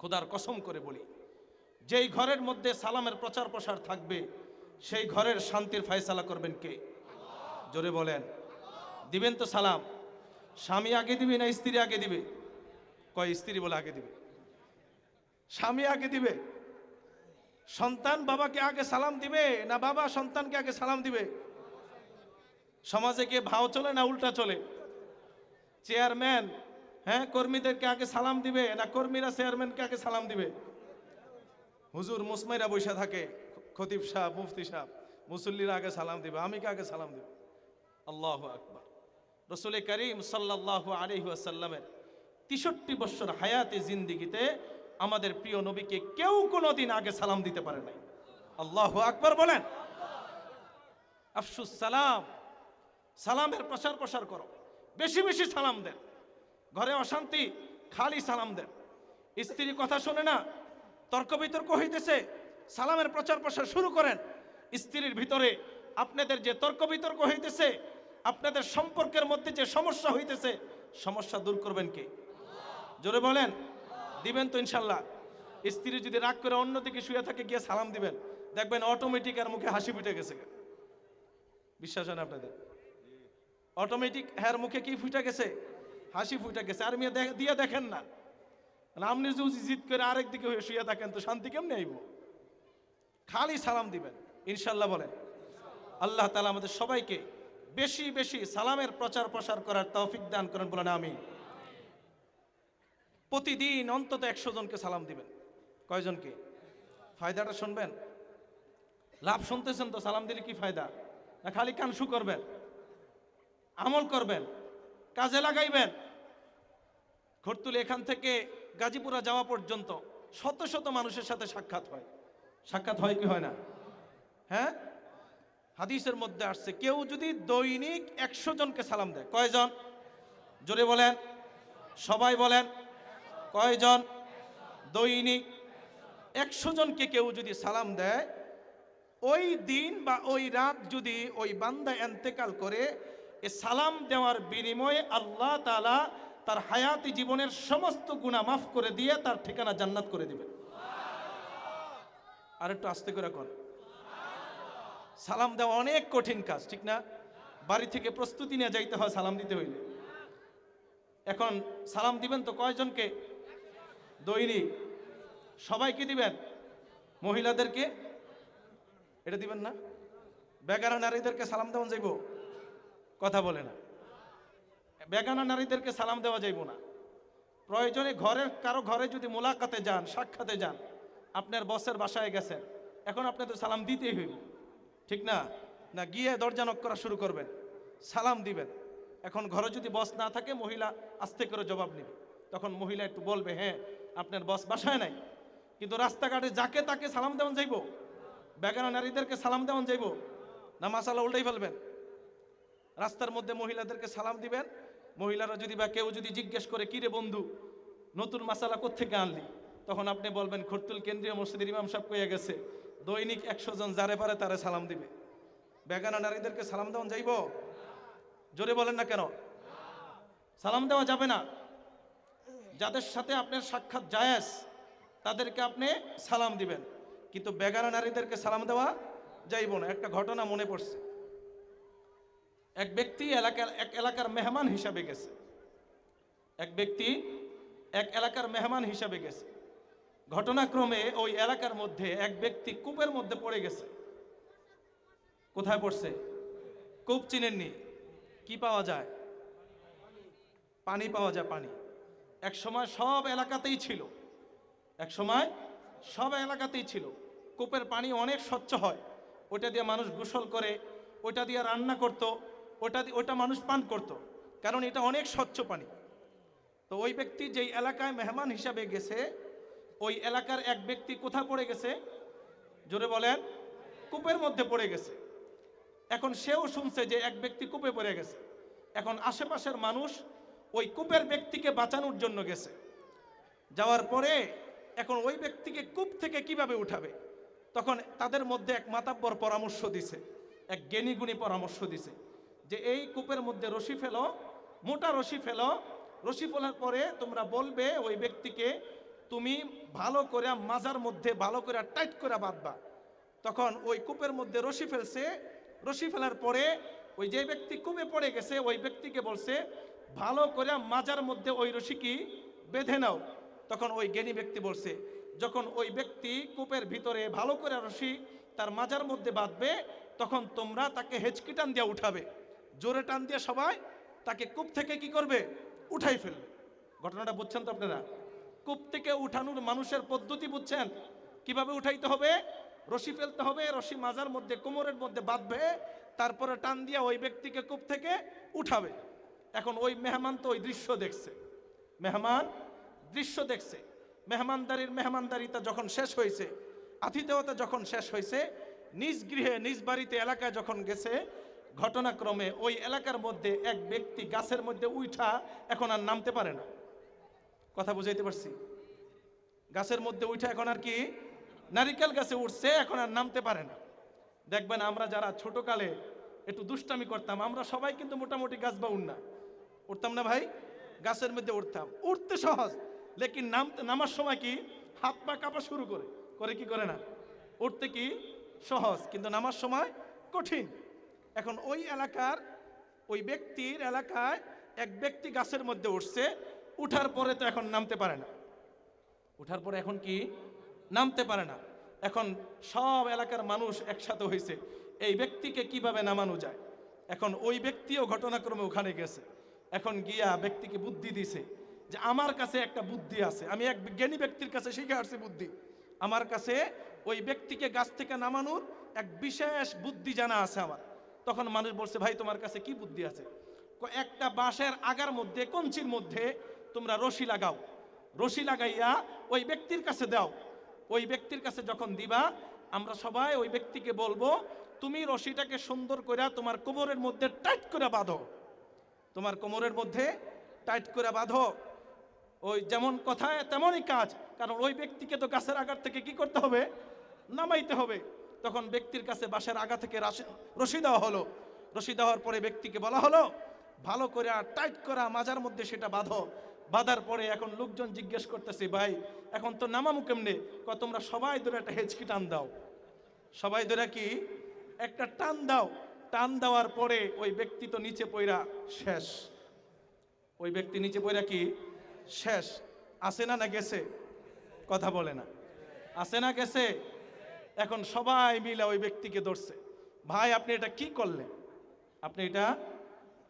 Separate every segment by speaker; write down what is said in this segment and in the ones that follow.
Speaker 1: খোদার কসম করে বলি, যেই ঘরের মধ্যে সালামের প্রচার প্রসার থাকবে, সেই ঘরের শান্তির ফায়সালা করবেন কে? জোরে বলেন। দিবেন তো সালাম। স্বামী আগে দিবে না স্ত্রী আগে দিবে? কয় স্ত্রী বলে আগে দিবে? স্বামী আগে দিবে? সন্তান বাবাকে আগে সালাম দিবে না বাবা সন্তানকে আগে সালাম দিবে? সমাজে কি ভাও চলে না উল্টা চলে? চেয়ারম্যান হ্যাঁ কর্মীদেরকে আগে সালাম দিবে, না কর্মীরা চেয়ারম্যানকে আগে সালাম দিবে? হুজুর মুসমাইরা বৈশা থাকে, খতিব সাহ মুফতি সাহ মুসল্লিরা আগে সালাম দিবে, আমি আগে সালাম দিব? আল্লাহ আকবার। রসুল করিম সাল্লাহ আলহি আসাল্লামের তেষট্টি বছর হায়াতে জিন্দিগিতে আমাদের প্রিয় নবীকে কেউ কোনোদিন আগে সালাম দিতে পারে নাই। আল্লাহ আকবার বলেন। আফসুস সালাম। সালামের প্রচার প্রসার করো। বেশি বেশি সালাম দেন। ঘরে অশান্তি, খালি সালাম দেন। স্ত্রী কথা শোনে না, তর্ক বিতর্ক হইতেছে, সালামের প্রচার প্রসার শুরু করেন। স্ত্রীর ভিতরে আপনাদের যে তর্ক বিতর্ক হইতেছে, আপনাদের সম্পর্কের মধ্যে যে সমস্যা হইতেছে, সমস্যা দূর করবেন কে? জোরে বলেন, দিবেন তো ইনশাল্লাহ। স্ত্রী যদি রাগ করে অন্যদিকে শুয়ে থাকে, গিয়ে সালাম দিবেন। দেখবেন অটোমেটিক আর মুখে হাসি ফুটে গেছে বিশ্বাস হয় না আপনাদের? অটোমেটিক হ্যার মুখে কি ফুটে গেছে? হাসি ফুটে গেছে। আর মেয়ে দিয়ে দেখেন না। আপনি যদি জিদ করে আরেক দিকে হয়ে শুয়ে থাকেন, তো শান্তি কেমনে আইব? খালি সালাম দিবেন। ইনশাল্লাহ বলেন। আল্লাহ তালা আমাদের সবাইকে বেশি বেশি সালামের প্রচার প্রসার করার তৌফিক দান করেন বলেন আমি প্রতিদিন অন্তত একশো জনকে সালাম দিবেন। কয়জনকে? ফায়দাটা শুনবেন? লাভ শুনতেছেন তো, সালাম দিলে কি ফায়দা? না খালি কানসু করবেন? আমল করবেন? কাজে লাগাইবেন। ঘরতুলি এখান থেকে গাজীপুরা যাওয়া পর্যন্ত শত শত মানুষের সাথে সাক্ষাৎ হয়। সাক্ষাৎ হয় কি হয় না? হ্যাঁ? হাদিসের মধ্যে আসছে, কেউ যদি দৈনিক একশো জনকে সালাম দেয়, কয়জন? জোরে বলেন। সবাই বলেন, কয়জন? দৈনিক একশো জনকে কেউ যদি সালাম দেয়, ওই দিন বা ওই রাত যদি ওই বান্দা এন্তেকাল করে এ সালাম দেওয়ার বিনিময়ে আল্লাহ তাআলা তার হায়াতি জীবনের সমস্ত গুণা মাফ করে দিয়ে তার ঠিকানা জান্নাত করে দিবে আর একটু আস্তে করে কর সালাম দেওয়া অনেক কঠিন কাজ ঠিক না? বাড়ি থেকে প্রস্তুতি নিয়ে যাইতে হয় সালাম দিতে হইলে। এখন সালাম দিবেন তো কয়জনকে? দৈনিক। সবাইকে দিবেন? মহিলাদেরকে? এটা দিবেন না? বেগানা নারীদেরকে সালাম দেওয়া যাইব? কথা বলে না। বেগানা নারীদেরকে সালাম দেওয়া যাইব না। প্রয়োজনে ঘরের কারও ঘরে যদি মোলাকাতে যান, সাক্ষাতে যান, আপনার বসের বাসায় গেছেন, এখন আপনাদের সালাম দিতেই হইব। ঠিক না? না, গিয়ে দরজা নক করা শুরু করবেন, সালাম দিবেন। এখন ঘরে যদি বস না থাকে, মহিলা আস্তে করে জবাব নেবে। তখন মহিলা একটু বলবে হ্যাঁ আপনার বস বাসায় নাই। কিন্তু রাস্তাঘাটে যাকে তাকে সালাম দেওয়ান যাইব, বেগানা নারীদেরকে সালাম দেওয়ান যাইব। না মাসালা উল্টাই ফেলবেন। রাস্তার মধ্যে মহিলাদেরকে সালাম দিবেন। মহিলারা যদি বা কেউ যদি জিজ্ঞেস করে কিরে বন্ধু, নতুন মাসালা কোত্থেকে আনলি? তখন আপনি বলবেন, খরতুল কেন্দ্রীয় মসজিদের ইমাম সাহেব কইয়া গেছে, দৈনিক একশো জন যারে পারে তারে সালাম দিবে। বেগানা নারীদেরকে সালাম দেওয়া যাইব? জোরে বলেন না কেন? সালাম দেওয়া যাবে না। যাদের সাথে আপনার সাক্ষাৎ জায়েজ, তাদেরকে আপনি সালাম দিবেন। কিন্তু বেগানা নারীদেরকে সালাম দেওয়া যাইব না। একটা ঘটনা মনে পড়ছে। এক ব্যক্তি এলাকার, এক এলাকার মেহমান হিসাবে গেছে। এক ব্যক্তি এক এলাকার মেহমান হিসাবে গেছে। ঘটনাক্রমে ওই এলাকার মধ্যে এক ব্যক্তি কূপের মধ্যে পড়ে গেছে। কোথায় পড়ছে? কূপ চিনেননি। কি পাওয়া যায়? পানি পাওয়া যায়, পানি। এক সময় সব এলাকাতেই ছিল। এক সময় সব এলাকাতেই ছিল। কূপের পানি অনেক স্বচ্ছ হয়। ওটা দিয়ে মানুষ গোসল করে ওটা দিয়ে রান্না করত। ওটা ওটা মানুষ পান করত। কারণ এটা অনেক স্বচ্ছ পানি। তো ওই ব্যক্তি যেই এলাকায় মেহমান হিসাবে গেছে, ওই এলাকার এক ব্যক্তি কোথা পড়ে গেছে? জোরে বলেন, কূপের মধ্যে পড়ে গেছে। এখন সেও শুনছে যে এক ব্যক্তি কূপে পড়ে গেছে। এখন আশেপাশের মানুষ ওই কূপের ব্যক্তিকে বাঁচানোর জন্য গেছে। যাওয়ার পরে এখন ওই ব্যক্তিকে কূপ থেকে কীভাবে উঠাবে? তখন তাদের মধ্যে এক মাতাব্বর পরামর্শ দিছে, এক জ্ঞানীগুণী পরামর্শ দিছে। যে এই কূপের মধ্যে রশি ফেলো, মোটা রশি ফেলো, রশি ফেলার পরে তোমরা বলবে ওই ব্যক্তিকে, তুমি ভালো করে মাজার মধ্যে ভালো করে টাইট করে বাঁধবা। তখন ওই কূপের মধ্যে রশি ফেলছে, রশি ফেলার পরে ওই যে ব্যক্তি কূপে পড়ে গেছে, ওই ব্যক্তিকে বলছে, ভালো করে মাজার মধ্যে ওই রশি কি বেঁধে নাও। তখন ওই জ্ঞানী ব্যক্তি বলছে, যখন ওই ব্যক্তি কূপের ভিতরে ভালো করে রশি তার মাজার মধ্যে বাঁধবে, তখন তোমরা তাকে হেঁচকি টান দিয়ে উঠাবে। জোরে টান দিয়ে সবাই তাকে কূপ থেকে কি করবে? উঠাই ফেলবে। ঘটনাটা বুঝছেন তো আপনারা? কূপ থেকে উঠানোর মানুষের পদ্ধতি বুঝছেন? কীভাবে উঠাইতে হবে? রশি ফেলতে হবে, রশি মাজার মধ্যে, কোমরের মধ্যে বাঁধবে, তারপরে টান দিয়ে ওই ব্যক্তিকে কূপ থেকে উঠাবে। এখন ওই মেহমান তো ওই দৃশ্য দেখছে। মেহমান দৃশ্য দেখছে। মেহমানদারির মেহমানদারিতা যখন শেষ হয়েছে, আতিথেয়তা যখন শেষ হয়েছে, নিজ গৃহে, নিজ বাড়িতে, এলাকায় যখন গেছে ঘটনাক্রমে ওই এলাকার মধ্যে এক ব্যক্তি গাছের মধ্যে উঠা এখন আর নামতে পারে না। কথা বুঝাইতে পারছি? গাছের মধ্যে উঠে এখন আর কি নারিকেল গাছে উঠছে, এখন আর নামতে পারে না। দেখবেন আমরা যারা ছোটকালে একটু দুষ্টামি করতাম, আমরা সবাই কিন্তু মোটামুটি গাছ বা উঠনা উঠতাম না ভাই? গাছের মধ্যে উঠতাম উঠতে সহজ, লেকিন নামতে নামার সময় কি হাত পা কাঁপা শুরু করে। করে কি, করে না? উঠতে কি সহজ, কিন্তু নামার সময় কঠিন। এখন ওই এলাকার, ওই ব্যক্তির এলাকায় এক ব্যক্তি গাছের মধ্যে উঠছে, উঠার পরে তো এখন নামতে পারে না। উঠার পরে এখন কি? নামতে পারে না। এখন সব এলাকার মানুষ একসাথে হয়েছে এই ব্যক্তিকে কীভাবে নামানো যায়? এখন ওই ব্যক্তিও ঘটনাক্রমে ওখানে গেছে। এখন গিয়া ব্যক্তিকে বুদ্ধি দিছে যে আমার কাছে একটা বুদ্ধি আছে। আমি এক জ্ঞানী ব্যক্তির কাছে শিখে আসছি বুদ্ধি। আমার কাছে ওই ব্যক্তিকে গাছ থেকে নামানোর এক বিশেষ বুদ্ধি জানা আছে আমার। তখন মানুষ বলছে, ভাই, তোমার কাছে কি বুদ্ধি আছে? একটা বাঁশের আগার মধ্যে, কঞ্চির মধ্যে তোমরা রশি লাগাও। রশি লাগাইয়া ওই ব্যক্তির কাছে দাও। ওই ব্যক্তির কাছে যখন দিবা, আমরা সবাই ওই ব্যক্তিকে বলব, তুমি রশিটাকে সুন্দর করে তোমার কোমরের মধ্যে টাইট করে বাঁধো। তোমার কোমরের মধ্যে টাইট করে বাঁধো। ওই যেমন কথায় তেমনই কাজ। কারণ ওই ব্যক্তিকে তো গাছের আগার থেকে কি করতে হবে? নামাইতে হবে। তখন ব্যক্তির কাছে বাঁশের আগা থেকে রাশি- দেওয়া হলো। রশি দেওয়ার পরে ব্যক্তিকে বলা হলো, ভালো করে আর টাইট করা মাজার মধ্যে সেটা বাঁধো। বাঁধার পরে এখন লোকজন জিজ্ঞেস করতেছে, ভাই, এখন তো নামামু কেমনে? ক তোমরা সবাই ধরে একটা হেঁচকি টান দাও। সবাই ধরে কি? একটা টান দাও। টান দেওয়ার পরে ওই ব্যক্তি তো নিচে পইরা শেষ। ওই ব্যক্তি নিচে পইরা কি? শেষ। আসে না না গেছে? কথা বলে না। আসে না গেছে? এখন সবাই মিলে ওই ব্যক্তিকে ধরছে। ভাই, আপনি এটা কি করলেন? আপনি এটা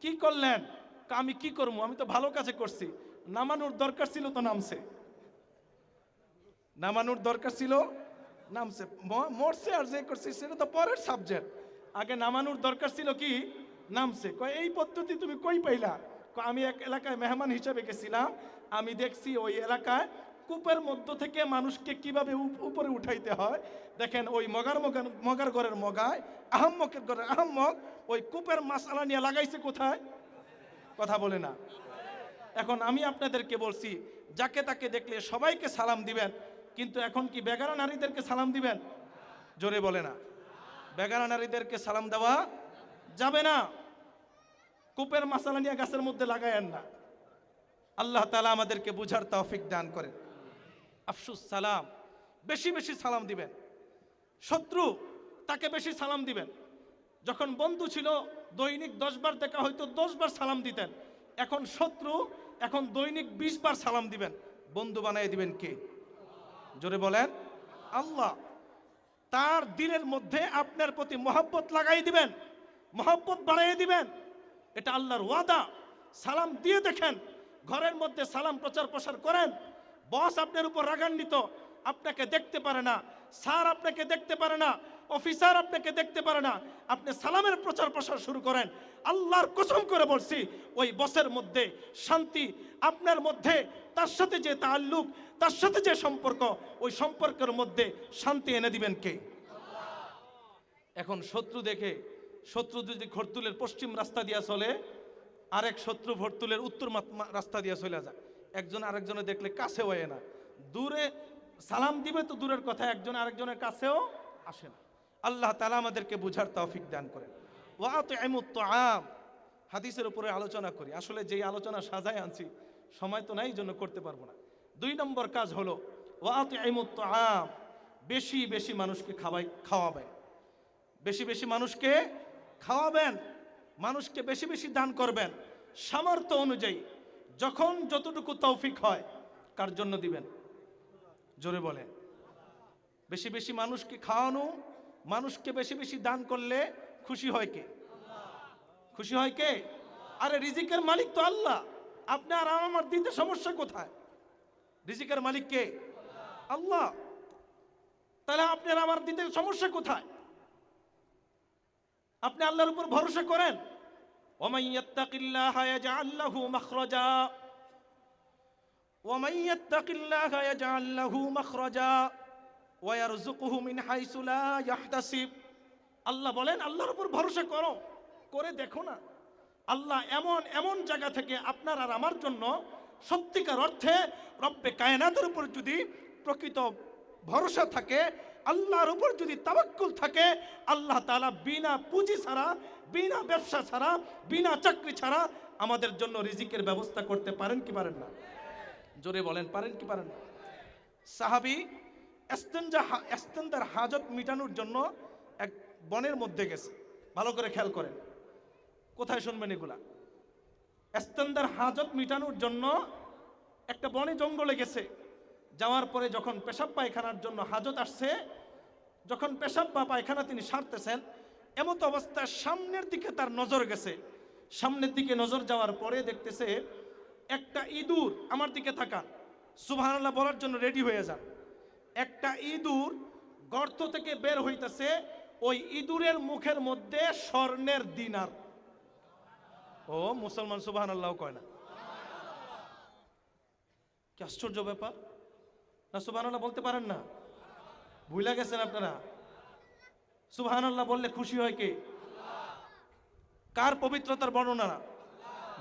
Speaker 1: কি করলেন? আমি কি করব? আমি তো ভালো কাজে করছি। নামানোর দরকার ছিল তো নামছে। নামানোর দরকার ছিল, নামছে। মরছে আর যে করছে, সেটা তো পরের সাবজেক্ট আগে নামানোর দরকার ছিল কি? নামছে। কয়, এই পদ্ধতি তুমি কই পাইলা? আমি এক এলাকায় মেহমান হিসেবে গেছিলাম। আমি দেখছি ওই এলাকায় কূপের মধ্য থেকে মানুষকে কীভাবে উপ- উপরে উঠাইতে হয়? দেখেন ওই মগার মগার মগার ঘরের মগায়, আহম্মকের ঘরের আহম্মক ওই কূপের মাসালা নিয়ে লাগাইছে কোথায়? কথা বলে না। এখন আমি আপনাদেরকে বলছি, যাকে তাকে দেখলে সবাইকে সালাম দিবেন, কিন্তু এখন কি বেগারা নারীদেরকে সালাম দিবেন? জোরে বলে না। বেগারা নারীদেরকে সালাম দেওয়া যাবে না। কূপের মাসালা নিয়ে গাছের মধ্যে লাগায়েন না। আল্লাহ তালা আমাদেরকে বুঝার তৌফিক দান করেন। আফসুস সালাম, বেশি বেশি সালাম দিবেন। শত্রু তাকে বেশি সালাম দিবেন। যখন বন্ধু ছিল, দৈনিক দশবার দেখা হয়তো দশবার সালাম দিতেন। এখন শত্রু এখন দৈনিক বিশবার সালাম দিবেন। বন্ধু বানিয়ে দিবেন কে? জোরে বলেন, আল্লাহ। তার দিলের মধ্যে আপনার প্রতি মহাব্বত লাগাই দিবেন, মহাব্বত বাড়াই দিবেন। এটা আল্লাহর ওয়াদা। সালাম দিয়ে দেখেন, ঘরের মধ্যে সালাম প্রচার প্রসার করেন বস আপনার উপর রাগান্বিত। আপনাকে দেখতে পারে না। স্যার আপনাকে দেখতে পারে না। অফিসার আপনাকে দেখতে পারে না। আপনি সালামের প্রচার প্রসার শুরু করেন। আল্লাহর কসম করে বলছি, ওই বসের মধ্যে শান্তি, আপনার মধ্যে তার সাথে যে তাল্লুক তার সাথে যে সম্পর্ক, ওই সম্পর্কের মধ্যে শান্তি এনে দিবেন কে? এখন শত্রু দেখে, শত্রু যদি খরতুলের পশ্চিম রাস্তা দিয়া চলে, আরেক শত্রু ভরতুলের উত্তর রাস্তা দিয়া চলে যায়। একজন আরেকজনে দেখলে কাছে হয়ে না। দূরে সালাম দিবে তো দূরের কথা, একজন আরেকজনের কাছেও আসে না। আল্লাহ তালা আমাদেরকে বুঝার তৌফিক দান করেন। ওয়াত এমুত আম হাদিসের উপরে আলোচনা করি। আসলে যেই আলোচনা সাজায় আনছি, সময় তো নাই, এই জন্য করতে পারব না। দুই নম্বর কাজ হলো ওয়াতিমুত আম বেশি বেশি মানুষকে খাওয়াই, খাওয়াবেন। বেশি বেশি মানুষকে খাওয়াবেন, মানুষকে বেশি বেশি দান করবেন। সামর্থ্য অনুযায়ী যখন যতটুকু তৌফিক হয়, কার জন্য দিবেন? জোরে বলেন। বেশি বেশি মানুষকে খাওয়ানো, মানুষকে বেশি বেশি দান করলে খুশি হয় কে? খুশি হয় কে? আরে রিজিকের মালিক তো আল্লাহ। আপনি আর আমার দিতে সমস্যা কোথায়? রিজিকের মালিক কে? আল্লাহ। তাহলে আপনার আমার দিতে সমস্যা কোথায়? আপনি আল্লাহর উপর ভরসা করেন? ومن يتق الله يجعل له مخرجا ومن يتق الله يجعل له مخرجا ويرزقه من حيث لا يحتسب আল্লাহ বলেন আল্লাহর উপর ভরসা করো করে দেখো না আল্লাহ এমন এমন জায়গা থেকে আপনার আর আমার জন্য সত্যিকার অর্থে রব্বে কায়নাতের উপর যদি প্রকৃত ভরসা থাকে আল্লাহর উপর যদি তাবাক্কুল থাকে, আল্লাহ তাআলা বিনা পুঁজি ছাড়া, বিনা ব্যবসা ছাড়া, বিনা চাকরি ছাড়া আমাদের জন্য রিজিকের ব্যবস্থা করতে পারেন কি পারেন না? জোরে বলেন, পারেন কি পারেন না? সাহাবি এস্তেন্দার হাজত মিটানোর জন্য এক বনের মধ্যে গেছে। ভালো করে খেয়াল করেন। কোথায় শুনবেন এগুলা? এস্তেন্দার হাজত মিটানোর জন্য একটা বনে জঙ্গলে গেছে। যাওয়ার পরে যখন পেশাব পায়খানার জন্য হাজত আসছে, যখন পেশাব বা পায়খানা তিনি সারতেছেন এমত অবস্থায় সামনের দিকে তার নজর গেছে। সামনের দিকে নজর যাওয়ার পরে দেখতেছে একটা ইঁদুর আমার দিকে থাকা সুবহানাল্লাহ বলার জন্য রেডি হয়ে যান। একটা ইঁদুর গর্ত থেকে বের হইতেছে, ওই ইঁদুরের মুখের মধ্যে স্বর্ণের দিনার। ও, মুসলমান সুবহানাল্লাহ কয় না। কি আশ্চর্য ব্যাপার। না সুবহানাল্লাহ বলতে পারেন না? ভুলে গেছেন আপনারা? সুবহানাল্লাহ বললে খুশি হয় কে? কার পবিত্রতার বর্ণনা?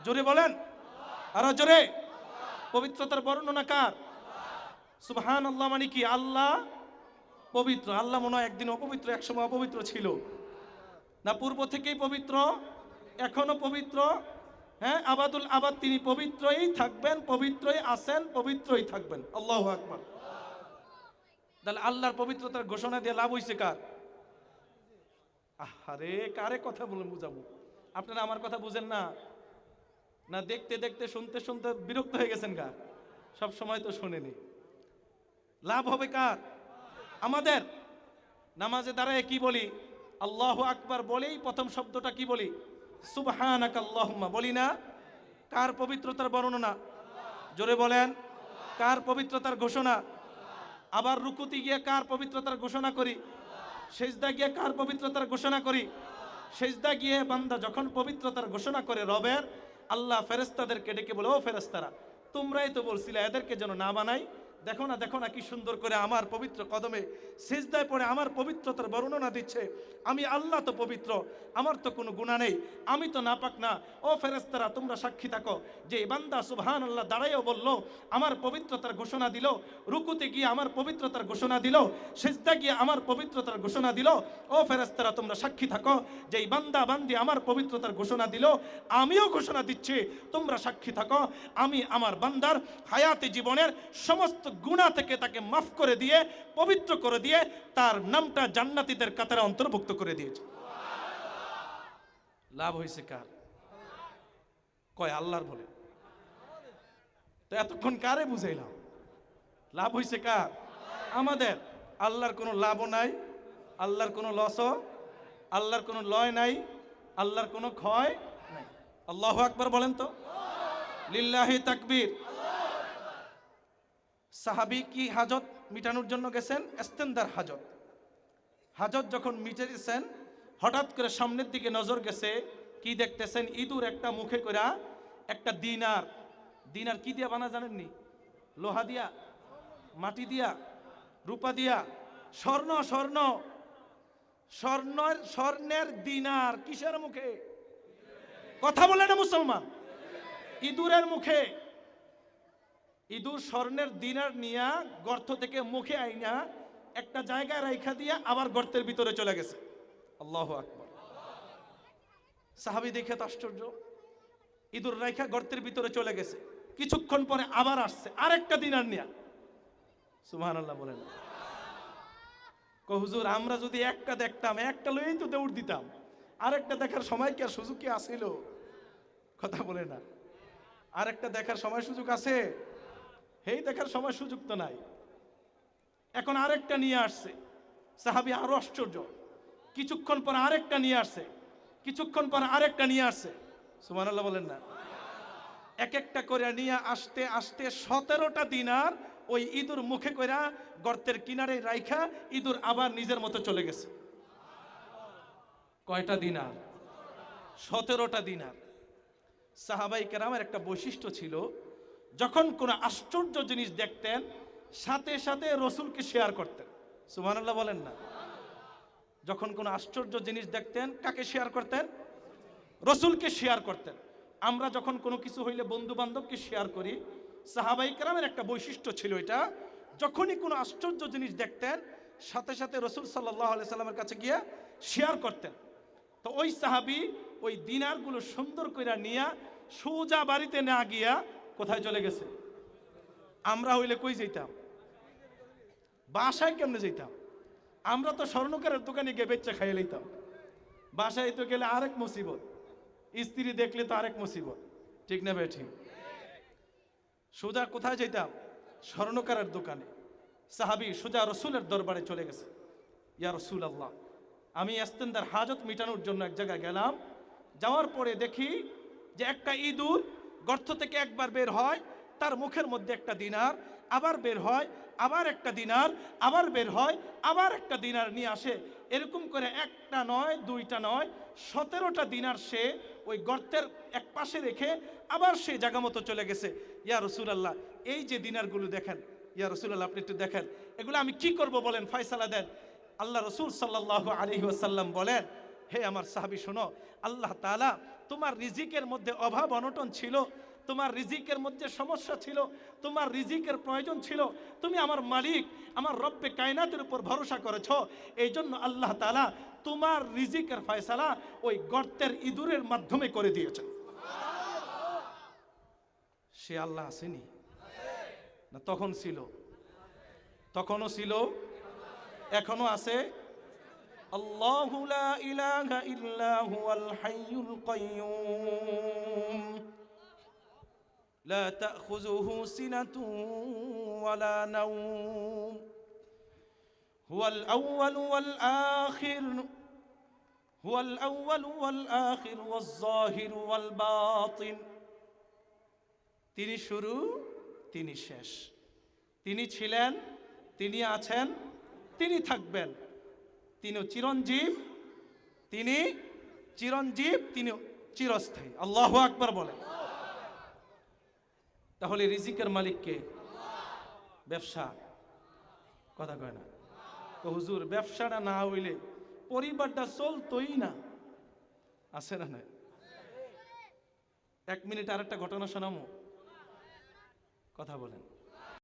Speaker 1: জোরে বলেন। আরও জোরে। পবিত্রতার বর্ণনা কার? সুবহান আল্লাহ মানে কি? আল্লাহ পবিত্র। আল্লাহ মনে হয় একদিন অপবিত্র, একসময় অপবিত্র ছিল। না পূর্ব থেকেই পবিত্র, এখনও পবিত্র? হ্যাঁ আবাদুল আবাদ তিনি পবিত্রই থাকবেন, পবিত্রই আছেন, পবিত্রই থাকবেন। আল্লাহ আকবার। তাহলে আল্লাহর পবিত্রতার ঘোষণা দিয়ে লাভ হইছে কার? আরে কারে কথা বলে বুঝাবো? আপনারা আমার কথা বুঝেন না? না দেখতে দেখতে, শুনতে শুনতে বিরক্ত হয়ে গেছেন গা সব সময় তো শুনেনি। লাভ হবে কার? আমাদের। নামাজে দাঁড়ায় কি বলি? আল্লাহ আকবার বলেই প্রথম শব্দটা কি বলি? সুবহানাক আল্লাহুম্মা বলি না, কার পবিত্রতার বর্ণনা? জোরে বলেন, কার পবিত্রতার ঘোষণা? আবার রুকুতি গিয়ে কার পবিত্রতার ঘোষণা করি? সেজদা গিয়ে কার পবিত্রতার ঘোষণা করি? সেজদা গিয়ে বান্দা যখন পবিত্রতার ঘোষণা করে রবের, আল্লাহ ফেরেস্তাদেরকে ডেকে বলে, ও ফেরেস্তারা তোমরাই তো বলছিলে এদেরকে যেন না বানাই দেখো না দেখো না কি সুন্দর করে আমার পবিত্র কদমে সেজদায় পড়ে আমার পবিত্রতার বর্ণনা দিচ্ছে। আমি আল্লাহ তো পবিত্র, আমার তো কোনো গুণা নেই। আমি তো নাপাক না। ও ফেরেস্তারা তোমরা সাক্ষী থাকো যে বান্দা সুবহান আল্লাহ দাঁড়াইও বলল, আমার পবিত্রতার ঘোষণা দিল, রুকুতে গিয়ে আমার পবিত্রতার ঘোষণা দিল সেজদা গিয়ে আমার পবিত্রতার ঘোষণা দিল। ও ফেরেস্তারা তোমরা সাক্ষী থাকো যে এই বান্দা বান্দি আমার পবিত্রতার ঘোষণা দিল, আমিও ঘোষণা দিচ্ছি, তোমরা সাক্ষী থাকো। আমি আমার বান্দার হায়াতে জীবনের সমস্ত গুণা থেকে তাকে মাফ করে দিয়ে, পবিত্র করে দিয়ে তার নামটা জান্নাতীদের কাতারে অন্তর্ভুক্ত করে দিয়েছে। লাভ হয়েছে কার? কয়, আল্লাহর বলে। তো এতক্ষণ কারে বুঝাইলাম? লাভ হয়েছে কার? আমাদের। আল্লাহর কোনো লাভও নাই, আল্লাহর কোনো লসও, আল্লাহর কোনো লয় নাই, আল্লাহর কোনো ক্ষয় নাই। আল্লাহ আকবর বলেন তো। লিল্লাহি তাকবীর। সাহাবি কি হাজত মিটানোর জন্য গেছেন? এস্তেন্দার হাজত। হাজত যখন মিটে দিয়েছেন হঠাৎ করে সামনের দিকে নজর গেছে, কি দেখতেছেন? ইঁদুর একটা মুখে করা একটা দিনার। দিনার কি দিয়া বানা জানেননি? লোহা দিয়া? মাটি দিয়া? রূপা দিয়া? স্বর্ণ স্বর্ণ। স্বর্ণের স্বর্ণের দিনার কিসের মুখে? কথা বলে না মুসলমান? ইঁদুরের মুখে। ইঁদুর স্বর্ণের দিনার নিয়া গর্ত থেকে মুখে আইনা একটা জায়গায় রাইখা দিয়া আবার গর্তের ভিতরে চলে গেছে। আল্লাহ আকবর। সাহাবি দেখে তো আশ্চর্য। ইঁদুর রাইখা গর্তের ভিতরে চলে গেছে। কিছুক্ষণ পরে আবার আসছে, আরেকটা দিনার নিয়া। সুবহান আল্লাহ বলেন হুজুর, আমরা যদি একটা দেখতাম, একটা লইই তো দৌড় দিতাম। আরেকটা দেখার সময় কি আর সুযোগ কি আসিল কথা বলে না। আরেকটা দেখার সময় সুযোগ আছে? হেই দেখার সময় সুযোগ তো নাই। এখন আরেকটা নিয়ে আসছে। সাহাবি আরও আশ্চর্য। কিছুক্ষণ পর আরেকটা নিয়ে আসছে। কিছুক্ষণ পর আরেকটা নিয়ে আসছে। সুবহানাল্লাহ বলেন না। এক একটা করে নিয়ে আসতে আসতে সতেরোটা দিনার ওই ইঁদুর মুখে কইরা গর্তের কিনারে রাইখা ইঁদুর আবার নিজের মতো চলে গেছে। কয়টা দিনার? সতেরোটা দিনার। সাহাবাই কেরামের একটা বৈশিষ্ট্য ছিল যখন কোনো আশ্চর্য জিনিস দেখতেন, সাথে সাথে রসুলকে শেয়ার করতেন। সুবহানাল্লাহ বলেন না। যখন কোনো আশ্চর্য জিনিস দেখতেন, কাকে শেয়ার করতেন? রসুলকে শেয়ার করতেন। আমরা যখন কোনো কিছু হইলে বন্ধু বান্ধবকে শেয়ার করি সাহাবাই কেরামের একটা বৈশিষ্ট্য ছিল এটা, যখনই কোনো আশ্চর্য জিনিস দেখতেন, সাথে সাথে রসুল সাল্লাহ সাল্লামের কাছে গিয়ে শেয়ার করতেন। তো ওই সাহাবি ওই দিনারগুলো সুন্দর করে নিয়া, সোজা বাড়িতে না গিয়া কোথায় চলে গেছে? আমরা হইলে কই যেতাম বাসায় কেমনে যেতাম আমরা তো স্বর্ণকারের দোকানে গিয়ে বেচ্চা খাইয়ে লইতাম। বাসায় তো গেলে আরেক মুসিবত। স্ত্রী দেখলে তো আরেক মুসিবত। ঠিক না বেঠি সোজা কোথায় যেতাম স্বর্ণকারের দোকানে। সাহাবি সোজা রসুলের দরবারে চলে গেছে। ইয়া রসুল আল্লাহ আমি এস্তেন্দার হাজত মিটানোর জন্য এক জায়গায় গেলাম। যাওয়ার পরে দেখি যে একটা ইঁদুর গর্ত থেকে একবার বের হয়, তার মুখের মধ্যে একটা দিনার, আবার বের হয়, আবার একটা দিনার, আবার বের হয়, আবার একটা দিনার নিয়ে আসে। এরকম করে একটা নয়, দুইটা নয়, সতেরোটা দিনার সে ওই গর্তের এক পাশে রেখে আবার সে জায়গা মতো চলে গেছে। ইয়া রসুলাল্লাহ, এই যে দিনারগুলো দেখেন, ইয়া রসুলাল্লাহ, আপনি একটু দেখেন। এগুলো আমি কি করব বলেন, ফয়সালা দেন। আল্লাহ রসুল সাল্লাহ আলী ওয়াসাল্লাম বলেন, হে আমার সাহাবি শোনো, আল্লাহ তাআলা তোমার রিজিকের মধ্যে অভাব অনটন ছিল, তোমার রিজিকের মধ্যে সমস্যা ছিল, তোমার রিজিকের প্রয়োজন ছিল, তুমি আমার মালিক, আমার রব্বে কায়নাতের উপর ভরসা করেছ। এই জন্য আল্লাহ তালা তোমার রিজিকের ফয়সালা ওই গর্তের ইঁদুরের মাধ্যমে করে দিয়েছেন। সে আল্লাহ আসেনি? না, তখন ছিল। তখনও ছিল এখনও আছে। আল্লাহু লা ইলাহা ইল্লা হুয়াল হাইয়ুল কাইয়ুম لا تأخذه سنة ولا نوم هو الأول والآخر هو الأول والآخر والظاهر والباطن তিনি শুরু তিনি শেষ তিনি ছিলেন তিনি আছেন তিনি থাকবেন তিনি চিরঞ্জীব তিনি চিরঞ্জীব, তিনি চিরস্থায়ী। আল্লাহ আকবার বলেন। তাহলে রিজিকের মালিককে ব্যবসা। কথা কয় না। তো হুজুর, ব্যবসাটা না হইলে পরিবারটা চলতোই না। আছে না নাই? এক মিনিট আর একটা ঘটনা শোনামো। কথা বলেন।